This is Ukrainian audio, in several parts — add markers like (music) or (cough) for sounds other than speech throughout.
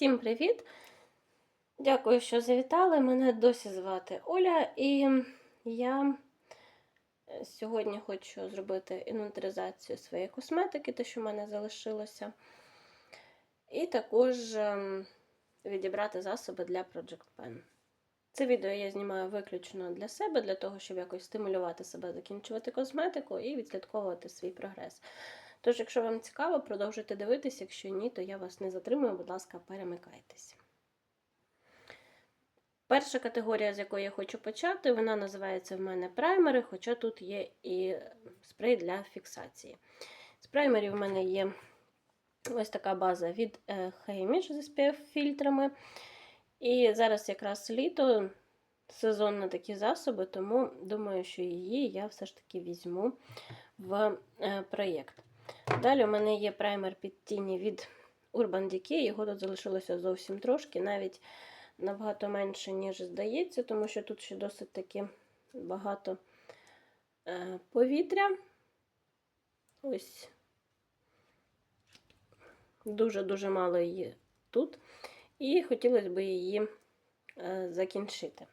Всім привіт! Дякую, що завітали. Мене досі звати Оля, і я сьогодні хочу зробити інвентаризацію своєї косметики, те, що в мене залишилося. І також ем, відібрати засоби для Project Pen. Це відео я знімаю виключно для себе, для того, щоб якось стимулювати себе закінчувати косметику і відслідковувати свій прогрес. Тож, якщо вам цікаво, продовжуйте дивитися. Якщо ні, то я вас не затримую, будь ласка, перемикайтесь. Перша категорія, з якої я хочу почати, вона називається в мене праймери, хоча тут є і спрей для фіксації. З праймерів в мене є ось така база від Heimish з SPF-фільтрами. І зараз якраз літо, сезон на такі засоби, тому думаю, що її я все ж таки візьму в проєкт. Далі у мене є праймер під тіні від Urban Decay, його тут залишилося зовсім трошки, навіть набагато менше, ніж здається, тому що тут ще досить таки багато е, повітря. Ось дуже-дуже мало її тут. І хотілося б її е, закінчити.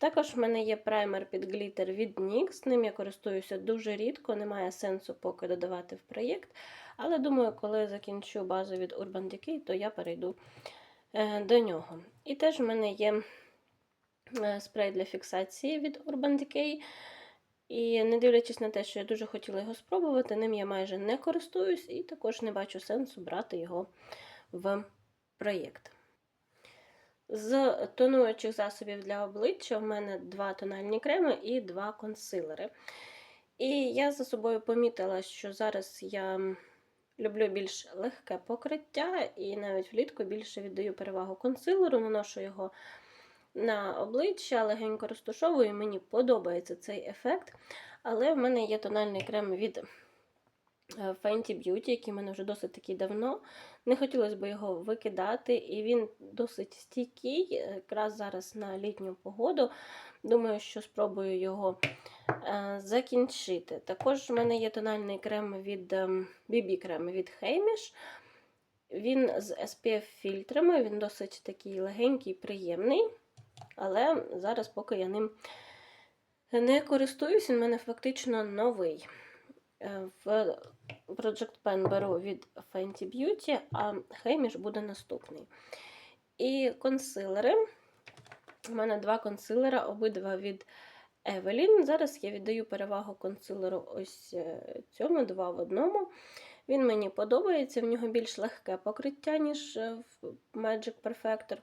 Також в мене є праймер під глітер від NYX. Ним я користуюся дуже рідко, немає сенсу поки додавати в проєкт. Але думаю, коли закінчу базу від Urban Decay, то я перейду е, до нього. І теж в мене є е, спрей для фіксації від Urban Decay. І не дивлячись на те, що я дуже хотіла його спробувати, ним я майже не користуюсь і також не бачу сенсу брати його в проєкт. З тонуючих засобів для обличчя в мене два тональні креми і два консилери. І я за собою помітила, що зараз я люблю більш легке покриття, і навіть влітку більше віддаю перевагу консилеру, наношу його на обличчя, легенько розташовую, мені подобається цей ефект. Але в мене є тональний крем від Fenty Beauty, який в мене вже досить таки давно. Не хотілося б його викидати, і він досить стійкий, якраз зараз на літню погоду. Думаю, що спробую його е, закінчити. Також в мене є тональний крем від BB-крем від Heimish. Він з SPF-фільтрами, він досить такий легенький, приємний. Але зараз, поки я ним не користуюсь, він в мене фактично новий. Е, в Project Pen беру від Fenty Beauty, а Heimish буде наступний. І консилери. У мене два консилера, обидва від Evelyn. Зараз я віддаю перевагу консилеру ось е, цьому, два в одному. Він мені подобається, в нього більш легке покриття, ніж е, в Magic Perfector.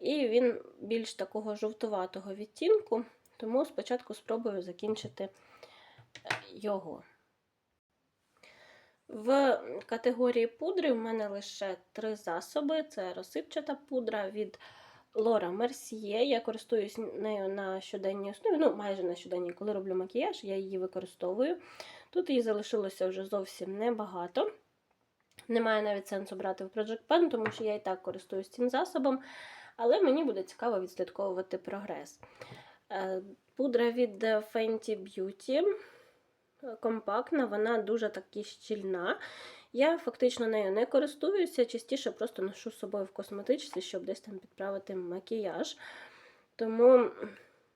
І він більш такого жовтуватого відтінку, тому спочатку спробую закінчити його. В категорії пудри в мене лише три засоби: це розсипчата пудра від Laura Mercier. Я користуюсь нею на щоденній основі, ну, майже на щоденній, коли роблю макіяж, я її використовую. Тут її залишилося вже зовсім небагато. Немає навіть сенсу брати в Project Pen, тому що я і так користуюсь цим засобом, але мені буде цікаво відслідковувати прогрес. Е, пудра від Fenty Beauty компактна, вона дуже таки щільна. Я фактично нею не користуюся, частіше просто ношу з собою в косметичці, щоб десь там підправити макіяж. Тому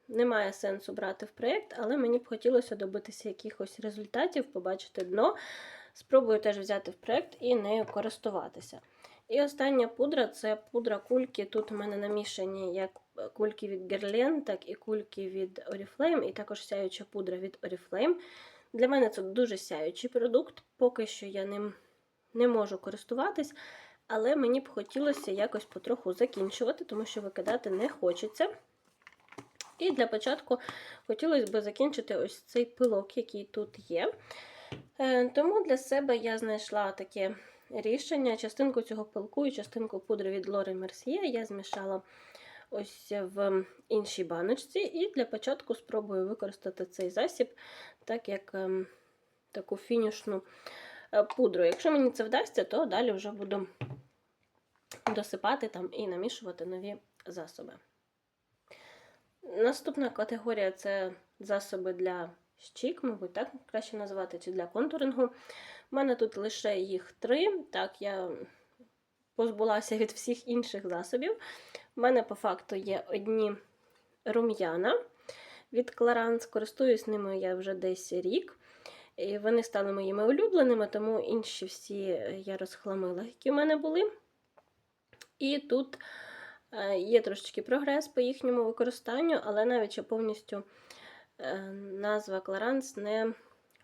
немає сенсу брати в проєкт, але мені б хотілося добитися якихось результатів, побачити дно. Спробую теж взяти в проєкт і нею користуватися. І остання пудра це пудра кульки. Тут у мене намішані як кульки від Guerlain, так і кульки від Oriflame, і також сяюча пудра від Oriflame. Для мене це дуже сяючий продукт, поки що я ним не можу користуватись, але мені б хотілося якось потроху закінчувати, тому що викидати не хочеться. І для початку хотілося б закінчити ось цей пилок, який тут є. Е, тому для себе я знайшла таке рішення: частинку цього пилку і частинку пудри від Лори Mercier я змішала ось в іншій баночці. І для початку спробую використати цей засіб, так як ем, таку фінішну е, пудру. Якщо мені це вдасться, то далі вже буду досипати там і намішувати нові засоби. Наступна категорія це засоби для щік, мабуть, так краще назвати, чи для контурингу. У мене тут лише їх три. Так, я позбулася від всіх інших засобів. У мене по факту є одні рум'яна від Clarins. Користуюсь ними я вже десь рік. І вони стали моїми улюбленими, тому інші всі я розхламила, які в мене були. І тут е, є трошечки прогрес по їхньому використанню, але навіть ще повністю е, назва Clarins не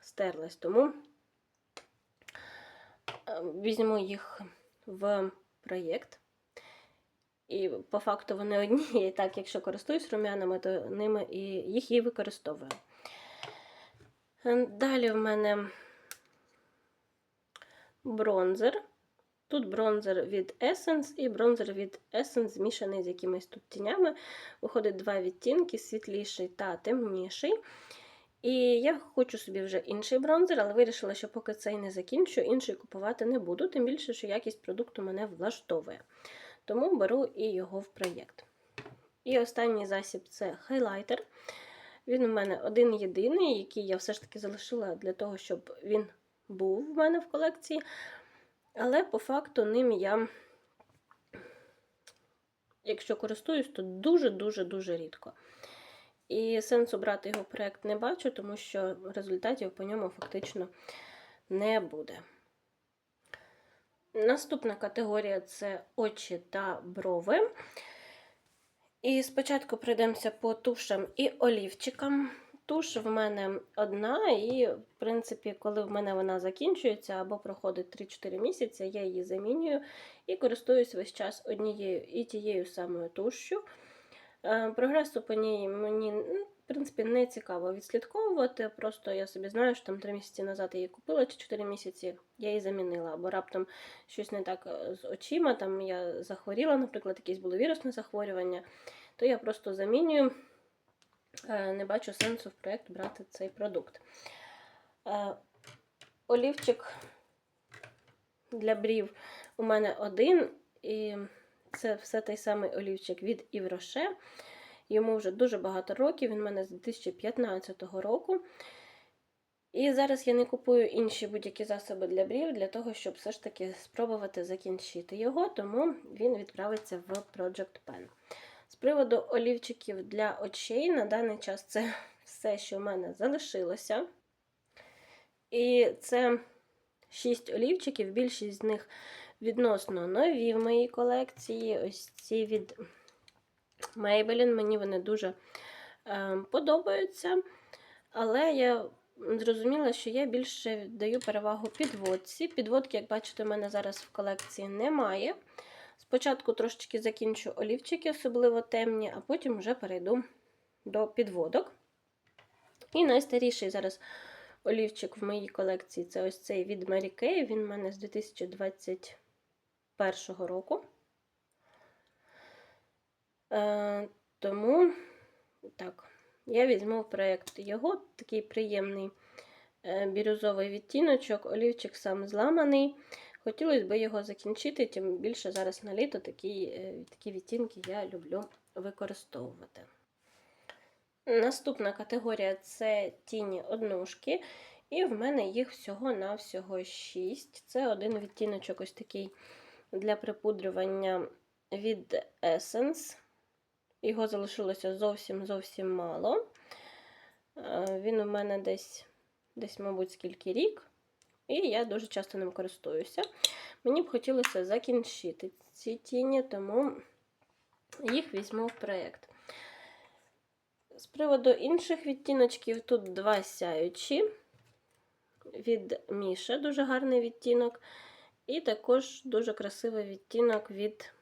стерлась. Тому е, візьму їх в проєкт. І по факту вони одні. І так, якщо користуюсь рум'янами, то ними і їх і використовую. Далі в мене бронзер. Тут бронзер від Essence і бронзер від Essence змішаний з якимись тут тінями. Виходить два відтінки: світліший та темніший. І я хочу собі вже інший бронзер, але вирішила, що поки цей не закінчу, інший купувати не буду, тим більше, що якість продукту мене влаштовує. Тому беру і його в проєкт. І останній засіб це хайлайтер. Він у мене один єдиний, який я все ж таки залишила для того, щоб він був в мене в колекції. Але по факту ним я, якщо користуюсь, то дуже-дуже-дуже рідко. І сенсу брати його в проєкт не бачу, тому що результатів по ньому фактично не буде. Наступна категорія це очі та брови. І спочатку пройдемося по тушам і олівчикам. Туш в мене одна, і, в принципі, коли в мене вона закінчується або проходить 3-4 місяці, я її замінюю і користуюсь весь час однією і тією самою тушшю. Е, Прогресу по ній мені, ну, в принципі, не цікаво відслідковувати. Просто я собі знаю, що там 3 місяці назад я її купила, чи 4 місяці я її замінила, або раптом щось не так е, з очима, там я захворіла, наприклад, якесь було вірусне захворювання, то я просто замінюю. Е, Не бачу сенсу в проєкт брати цей продукт. Олівчик для брів у мене один, і це все той самий олівчик від Івроше. Йому вже дуже багато років, він у мене з 2015 року. І зараз я не купую інші будь-які засоби для брів, для того, щоб все ж таки спробувати закінчити його, тому він відправиться в Project Pen. З приводу олівчиків для очей, на даний час це (laughs) все, що в мене залишилося. І це 6 олівчиків, більшість з них відносно нові в моїй колекції. Ось ці від Maybelline, мені вони дуже е, подобаються. Але я зрозуміла, що я більше даю перевагу підводці. Підводки, як бачите, у мене зараз в колекції немає. Спочатку трошечки закінчу олівчики, особливо темні, а потім вже перейду до підводок. І найстаріший зараз олівчик в моїй колекції це ось цей від Mary Kay. Він в мене з 2021 року. Е, тому, так, я візьму проєкт його, такий приємний е, бірюзовий відтіночок, олівчик сам зламаний. Хотілося б його закінчити, тим більше зараз на літо такі, е, такі відтінки я люблю використовувати. Наступна категорія це тіні однушки. І в мене їх всього-навсього 6. Це один відтіночок ось такий для припудрювання від Essence. Його залишилося зовсім-зовсім мало. Е, Він у мене десь, десь, мабуть, скільки рік. І я дуже часто ним користуюся. Мені б хотілося закінчити ці тіні, тому їх візьму в проєкт. З приводу інших відтіночків, тут два сяючі від Міша, дуже гарний відтінок. І також дуже красивий відтінок від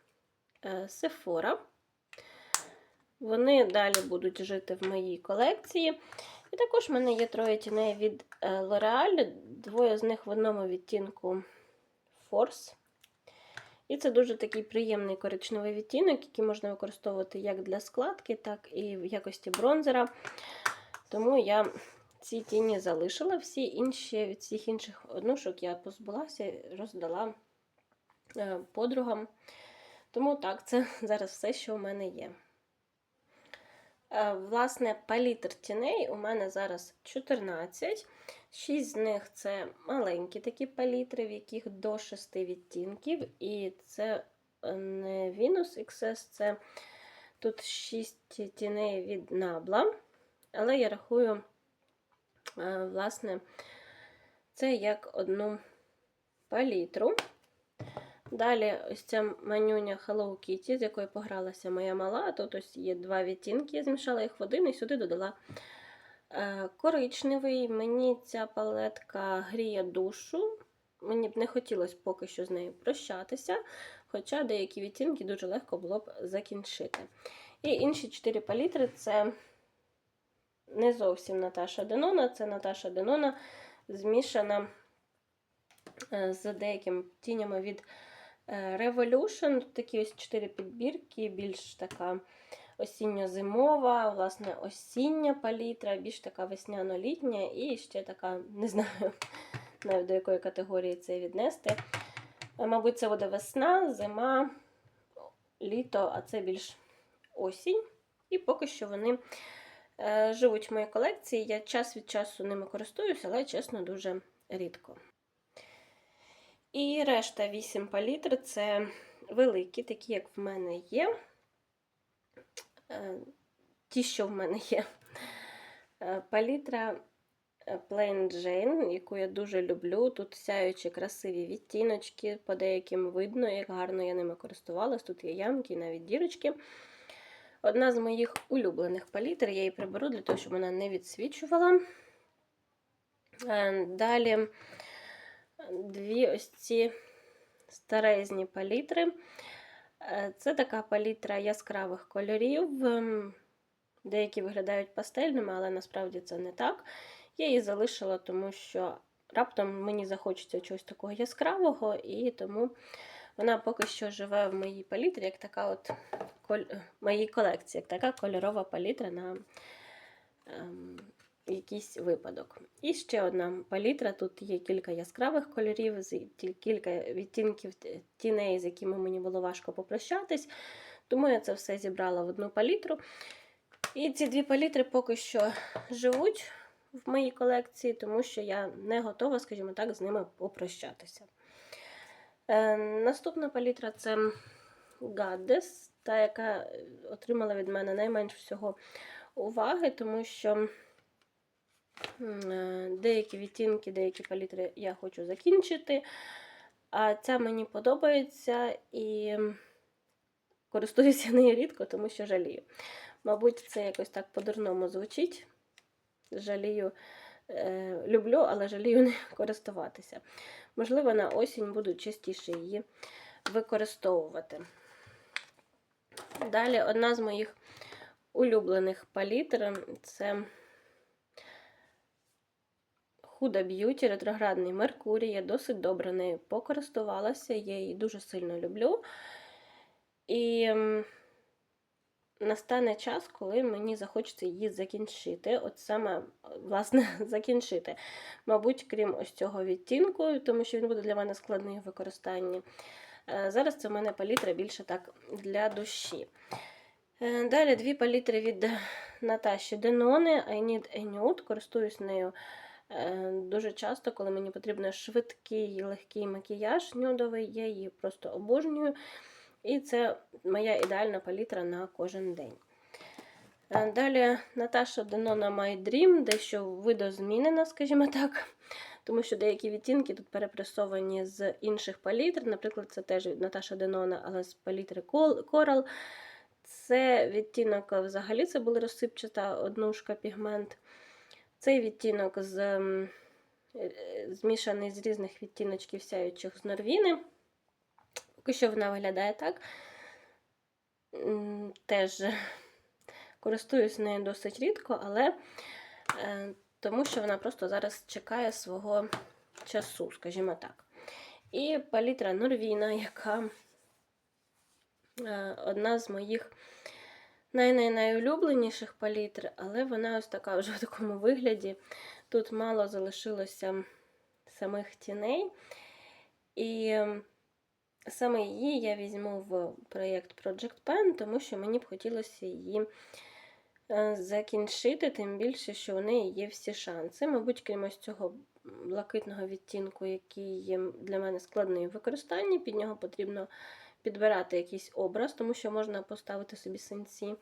Sephora. Вони далі будуть жити в моїй колекції. І також в мене є троє тіней від L'Oreal, двоє з них в одному відтінку Force. І це дуже такий приємний коричневий відтінок, який можна використовувати як для складки, так і в якості бронзера. Тому я ці тіні залишила, всі інші від всіх інших однушок я позбулася, роздала е, подругам. Тому так, це (laughs) зараз все, що у мене є. Е, Власне, палітр тіней у мене зараз 14. Шість з них це маленькі такі палітри, в яких до 6 відтінків. І це е, не Venus XS, це тут 6 тіней від набла. Але я рахую, власне, це як одну палітру. Далі ось ця манюня Hello Kitty, з якою погралася моя мала. Тут ось є два відтінки, я змішала їх в один і сюди додала е, коричневий. Мені ця палетка гріє душу. Мені б не хотілося поки що з нею прощатися, хоча деякі відтінки дуже легко було б закінчити. І інші чотири палітри це не зовсім Наташа Денона, це Наташа Денона змішана е, з деякими тінями від е, Revolution. Такі ось чотири підбірки, більш така осінньо-зимова, власне, осіння палітра, більш така весняно-літня і ще така, не знаю, (laughs) навіть до якої категорії це віднести. Е, Мабуть, це буде весна, зима, літо, а це більш осінь. І поки що вони живуть в моїй колекції. Я час від часу ними користуюся, але чесно, дуже рідко. І решта 8 палітр це великі, такі, як в мене є. Е, Ті, що в мене є. Е, Палітра е, Plain Jane, яку я дуже люблю. Тут сяючі красиві відтіночки, по деяким видно, як гарно я ними користувалась. Тут є ямки і навіть дірочки. Одна з моїх улюблених палітр, я її приберу для того, щоб вона не відсвічувала. Е, Далі дві ось ці старезні палітри. Е, Це така палітра яскравих кольорів. Деякі виглядають пастельними, але насправді це не так. Я її залишила, тому що раптом мені захочеться чогось такого яскравого, і тому вона поки що живе в моїй палітрі, як така от. Моїй колекції, як така кольорова палітра на ем, якийсь випадок. І ще одна палітра. Тут є кілька яскравих кольорів, кілька відтінків тіней, з якими мені було важко попрощатись. Тому я це все зібрала в одну палітру. І ці дві палітри поки що живуть в моїй колекції, тому що я не готова, скажімо так, з ними попрощатися. Е, наступна палітра це Goddess, та, яка отримала від мене найменш всього уваги, тому що е, деякі відтінки, деякі палітри я хочу закінчити. А ця мені подобається і користуюся нею рідко, тому що жалію. Мабуть, це якось так по-дурному звучить. Жалію, е, люблю, але жалію не користуватися. Можливо, на осінь буду частіше її використовувати. Далі одна з моїх улюблених палітр це Huda Beauty ретроградний Меркурій. Я досить добре нею покористувалася, я її дуже сильно люблю. І настане час, коли мені захочеться її закінчити. От саме, власне, (laughs) закінчити. Мабуть, крім ось цього відтінку, тому що він буде для мене складний в використанні. Е, Зараз це в мене палітра більше так для душі. Е, Далі дві палітри від Наташі Денони I Need a Nude. Користуюсь нею е, дуже часто, коли мені потрібен швидкий легкий макіяж нюдовий, я її просто обожнюю. І це моя ідеальна палітра на кожен день. Далі Наташа Денона My Dream, дещо видозмінена, скажімо так, тому що деякі відтінки тут перепресовані з інших палітр. Наприклад, це теж Наташа Денона, але з палітри Coral. Це відтінок взагалі це була розсипчата однушка пігмент. Цей відтінок з, е, змішаний з різних відтіночків сяючих з Норвіни. Поки що вона виглядає так. Теж (laughs) користуюсь нею досить рідко, але е, тому що вона просто зараз чекає свого часу, скажімо так. І палітра Норвіна, яка е, одна з моїх най-най-найулюбленіших палітр, але вона ось така вже в такому вигляді. Тут мало залишилося самих тіней. І саме її я візьму в проєкт Project Pen, тому що мені б хотілося її закінчити, тим більше, що у неї є всі шанси. Мабуть, крім ось цього блакитного відтінку, який є для мене складний в використанні, під нього потрібно підбирати якийсь образ, тому що можна поставити собі синці.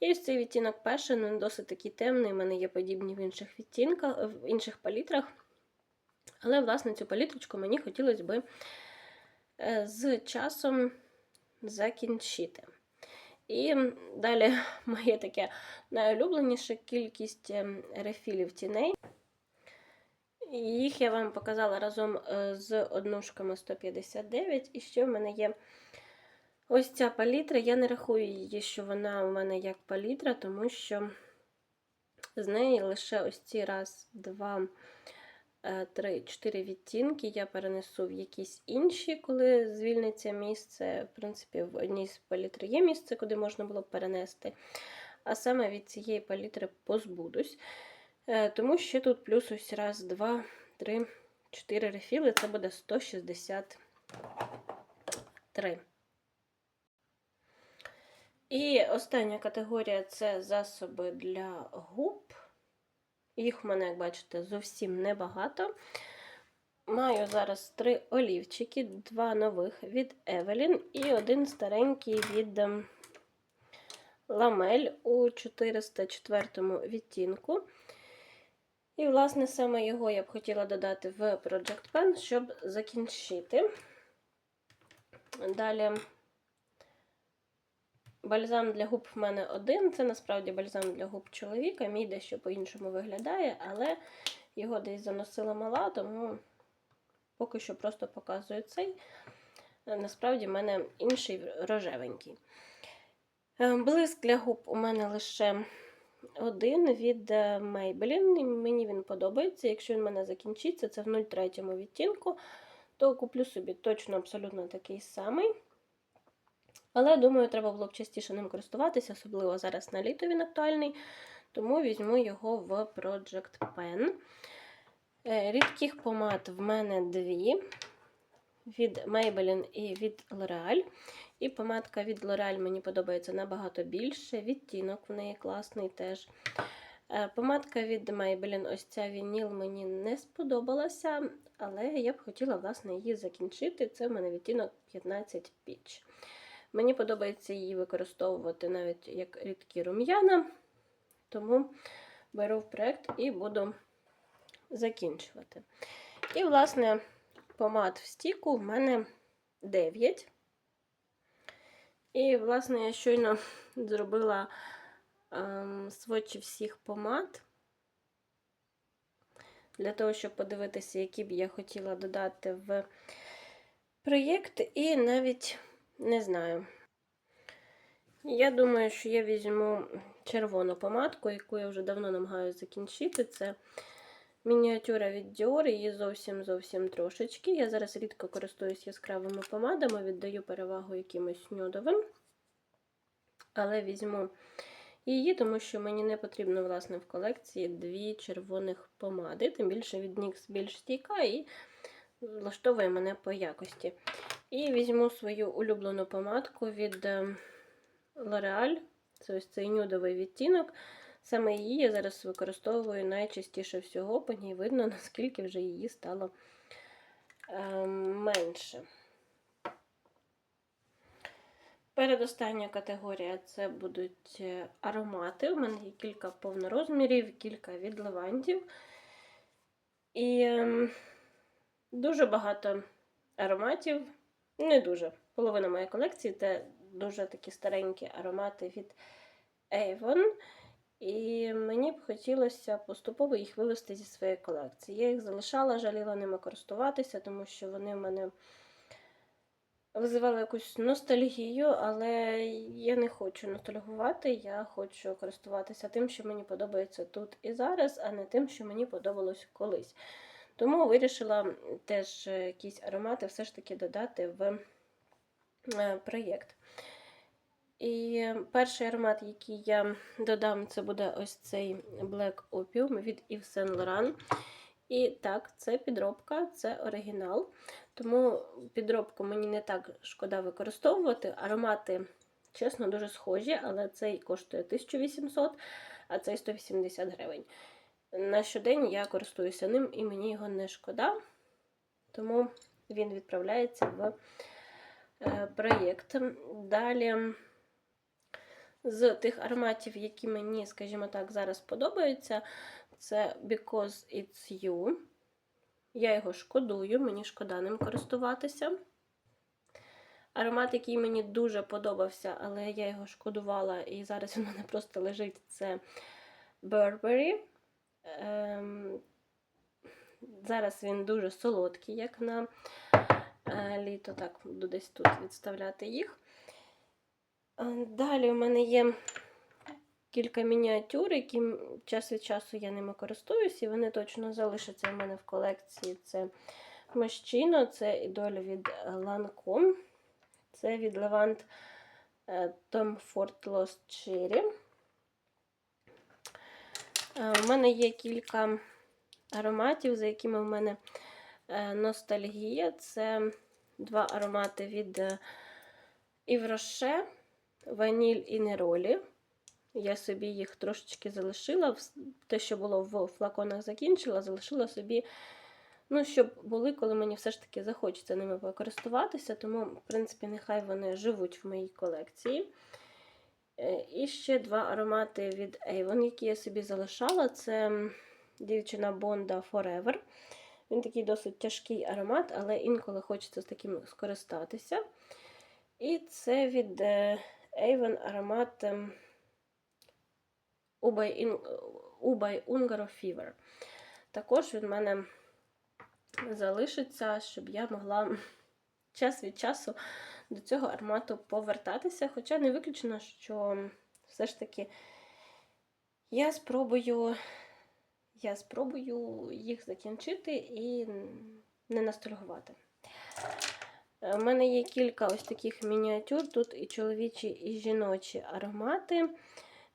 І ось цей відтінок Passion, він досить такий темний, у мене є подібні в інших відтінках, в інших палітрах. Але, власне, цю палітрочку мені хотілося би е, з часом закінчити. І далі (laughs) моє таке найулюбленіше кількість ем, рефілів тіней. Їх я вам показала разом е, з однушками 159. І ще в мене є ось ця палітра. Я не рахую її, що вона у мене як палітра, тому що з неї лише ось ці раз, два, е, три, чотири відтінки я перенесу в якісь інші, коли звільниться місце. В принципі, в одній з палітр є місце, куди можна було б перенести. А саме від цієї палітри позбудусь. Е, Тому ще тут плюс ось раз, два, три, чотири рефіли. Це буде 163. І остання категорія це засоби для губ. Їх в мене, як бачите, зовсім небагато. Маю зараз три олівчики, два нових від Evelyn і один старенький від ем, Ламель у 404 відтінку. І, власне, саме його я б хотіла додати в Project Pen, щоб закінчити. Далі бальзам для губ в мене один. Це насправді бальзам для губ чоловіка. Мій дещо по-іншому виглядає, але його десь заносила мала, тому поки що просто показую цей. Насправді, в мене інший рожевенький. Е, Блиск для губ у мене лише один від е, Maybelline. Мені він подобається. Якщо він в мене закінчиться, це в 03 відтінку, то куплю собі точно абсолютно такий самий. Але, думаю, треба було б частіше ним користуватися, особливо зараз на літо він актуальний. Тому візьму його в Project Pen. Е, Рідких помад в мене дві. Від Maybelline і від L'Oreal. І помадка від L'Oreal мені подобається набагато більше. Відтінок в неї класний теж. Е, Помадка від Maybelline, ось ця вініл мені не сподобалася, але я б хотіла, власне, її закінчити. Це в мене відтінок 15 Peach. Мені подобається її використовувати навіть як рідкі рум'яна, тому беру в проєкт і буду закінчувати. І, власне, помад в стіку в мене 9. І, власне, я щойно (laughs) зробила ем, сводчі всіх помад. Для того, щоб подивитися, які б я хотіла додати в проєкт, і навіть не знаю. Я думаю, що я візьму червону помадку, яку я вже давно намагаюся закінчити. Це мініатюра від Dior, її зовсім зовсім трошечки. Я зараз рідко користуюсь яскравими помадами, віддаю перевагу якимось нюдовим. Але візьму її, тому що мені не потрібно, власне, в колекції дві червоних помади. Тим більше від NYX більш стійка і влаштовує мене по якості. І візьму свою улюблену помадку від L'Oreal. Це ось цей нюдовий відтінок. Саме її я зараз використовую найчастіше всього, по ній видно, (laughs) наскільки вже її стало е, менше. Передостання категорія це будуть е, аромати. У мене є кілька повнорозмірів, кілька від лавандів. І е, дуже багато ароматів. Не дуже. Половина моєї колекції це дуже такі старенькі аромати від Avon. І мені б хотілося поступово їх вивести зі своєї колекції. Я їх залишала, жаліла ними користуватися, тому що вони в мене визивали якусь ностальгію, але я не хочу ностальгувати, я хочу користуватися тим, що мені подобається тут і зараз, а не тим, що мені подобалось колись. Тому вирішила теж якісь аромати все ж таки додати в е, проєкт. І перший аромат, який я додам, це буде ось цей Black Opium від Yves Saint Laurent. І так, це підробка, це оригінал. Тому підробку мені не так шкода використовувати. Аромати чесно, дуже схожі, але цей коштує 1800, а цей 180 гривень. На щодень я користуюся ним і мені його не шкода, тому він відправляється в е, проєкт. Далі. З тих ароматів, які мені, скажімо так, зараз подобаються, це Because It's You. Я його шкодую, мені шкода ним користуватися. Аромат, який мені дуже подобався, але я його шкодувала, і зараз він у мене просто лежить, це Burberry. Ем, зараз він дуже солодкий, як на е, літо. Так, буду десь тут відставляти їх. Е, Далі у мене є кілька мініатюр, які час від часу я ними користуюсь, і вони точно залишаться у мене в колекції. Це Мощино, це ідоль від Lancome, це від Levant Tom Ford Lost Cherry. Е, У мене є кілька ароматів, за якими в мене е, ностальгія. Це два аромати від е, Rocher, ваніль і неролі. Я собі їх трошечки залишила. Те, що було в флаконах, закінчила, залишила собі, ну, щоб були, коли мені все ж таки захочеться ними покористуватися. Тому, в принципі, нехай вони живуть в моїй колекції. Е, І ще два аромати від Avon, які я собі залишала. Це дівчина Бонда Forever. Він такий досить тяжкий аромат, але інколи хочеться з таким скористатися. І це від е, Avon аромат Ubay Ungaro Fever. Також від мене залишиться, щоб я могла час від часу до цього аромату повертатися. Хоча не виключено, що все ж таки я спробую, я спробую їх закінчити і не ностальгувати. Е, У мене є кілька ось таких мініатюр. Тут і чоловічі, і жіночі аромати.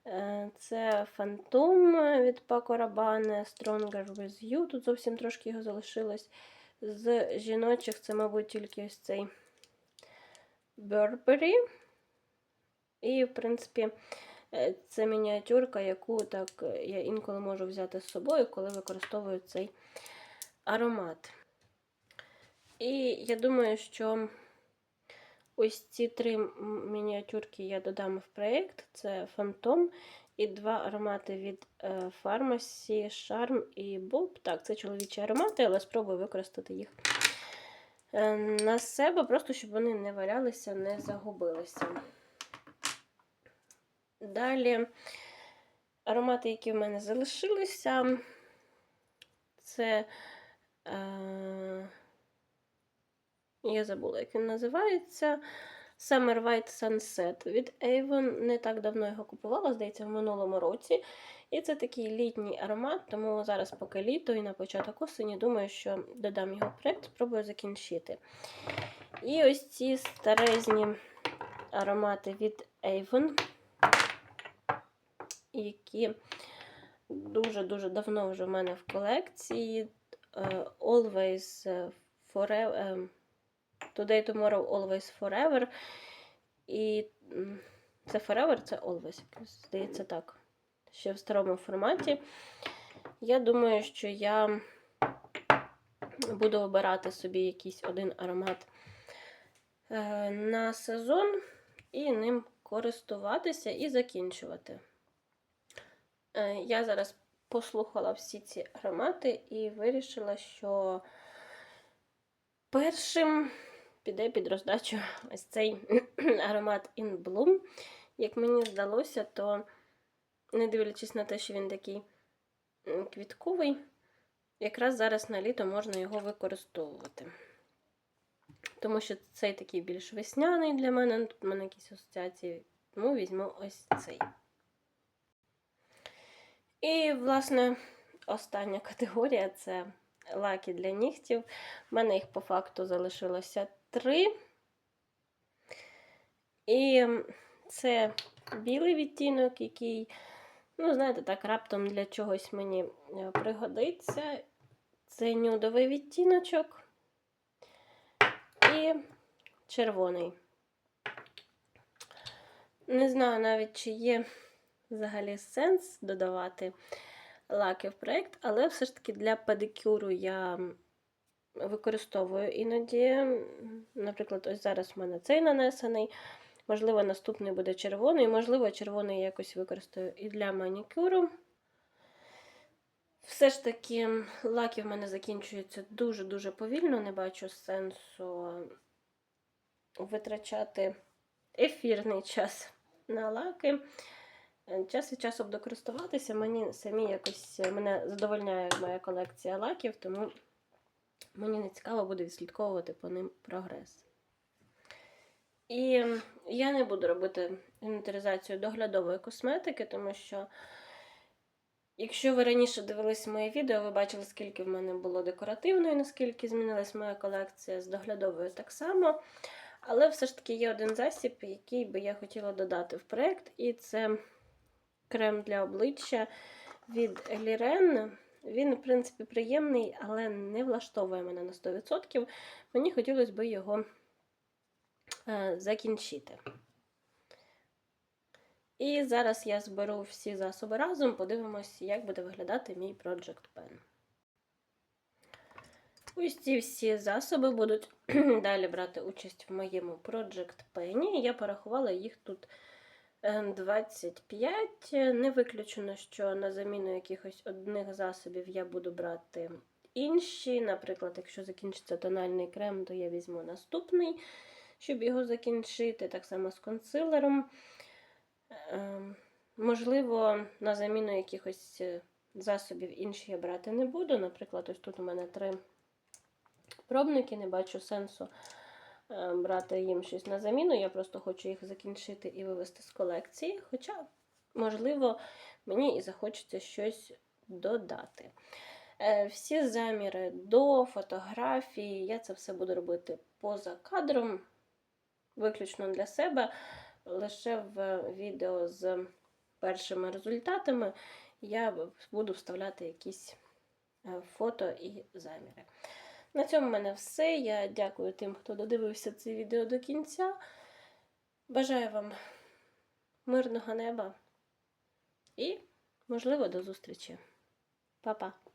Е, Це Phantom від Paco Rabanne, Stronger With You. Тут зовсім трошки його залишилось. З жіночих це, мабуть, тільки ось цей Burberry. І, в принципі, е, це мініатюрка, яку так е, я інколи можу взяти з собою, коли використовую цей аромат. І я думаю, що ось ці три мініатюрки я додам в проєкт: це Phantom і два аромати від е, Pharmacy, Charm і Bob. Так, це чоловічі аромати, але спробую використати їх на себе, просто щоб вони не валялися, не загубилися. Далі аромати, які в мене залишилися, це. Е, я забула, як він називається. Summer White Sunset від Avon. Не так давно його купувала, здається, в минулому році. І це такий літній аромат, тому зараз, поки літо і на початок осені, думаю, що додам його проєкт, спробую закінчити. І ось ці старезні аромати від Avon, які дуже-дуже давно вже в мене в колекції. Е, Always Forever. е, Today, Tomorrow, Always Forever. І це Forever, це Always, здається так. Ще в старому форматі. Я думаю, що я буду обирати собі якийсь один аромат е, на сезон і ним користуватися і закінчувати. Е, Я зараз послухала всі ці аромати і вирішила, що першим піде під роздачу ось цей (clears throat) аромат In Bloom. Як мені здалося, то, не дивлячись на те, що він такий квітковий, якраз зараз на літо можна його використовувати. Тому що цей такий більш весняний для мене, тут в мене якісь асоціації, тому візьму ось цей. І, власне, остання категорія це лаки для нігтів. У мене їх по факту залишилося три. І це білий відтінок, який, ну, знаєте, так, раптом для чогось мені е, пригодиться. Це нюдовий відтіночок і червоний. Не знаю навіть, чи є взагалі сенс додавати лаки в проєкт, але все ж таки для педикюру я використовую іноді. Наприклад, ось зараз в мене цей нанесений. Можливо, наступний буде червоний, можливо, червоний якось використаю і для манікюру. Все ж таки, лаки в мене закінчуються дуже-дуже повільно, не бачу сенсу витрачати ефірний час на лаки. Час від часу буду користуватися. Мені самі якось мене задовольняє моя колекція лаків, тому мені не цікаво буде відслідковувати по ним прогрес. І я не буду робити інвентаризацію доглядової косметики, тому що, якщо ви раніше дивились моє відео, ви бачили, скільки в мене було декоративної, наскільки змінилась моя колекція з доглядовою так само. Але все ж таки є один засіб, який би я хотіла додати в проєкт, і це крем для обличчя від Елірен. Він, в принципі, приємний, але не влаштовує мене на 100%. Мені хотілося б його закінчити. І зараз я зберу всі засоби разом, подивимось, як буде виглядати мій Project Pen. Ось ці всі засоби будуть (clears throat) далі брати участь в моєму Project Pen. Я порахувала їх тут е, 25. Не виключено, що на заміну якихось одних засобів я буду брати інші. Наприклад, якщо закінчиться тональний крем, то я візьму наступний, щоб його закінчити. Так само з консилером. Ем, Можливо, на заміну якихось е, засобів інші я брати не буду. Наприклад, ось тут у мене три пробники, не бачу сенсу е, брати їм щось на заміну. Я просто хочу їх закінчити і вивести з колекції. Хоча, можливо, мені і захочеться щось додати. Е, Всі заміри до фотографії, я це все буду робити поза кадром, виключно для себе. Лише в відео з першими результатами я буду вставляти якісь е, фото і заміри. На цьому в мене все. Я дякую тим, хто додивився це відео до кінця. Бажаю вам мирного неба і, можливо, до зустрічі. Па-па!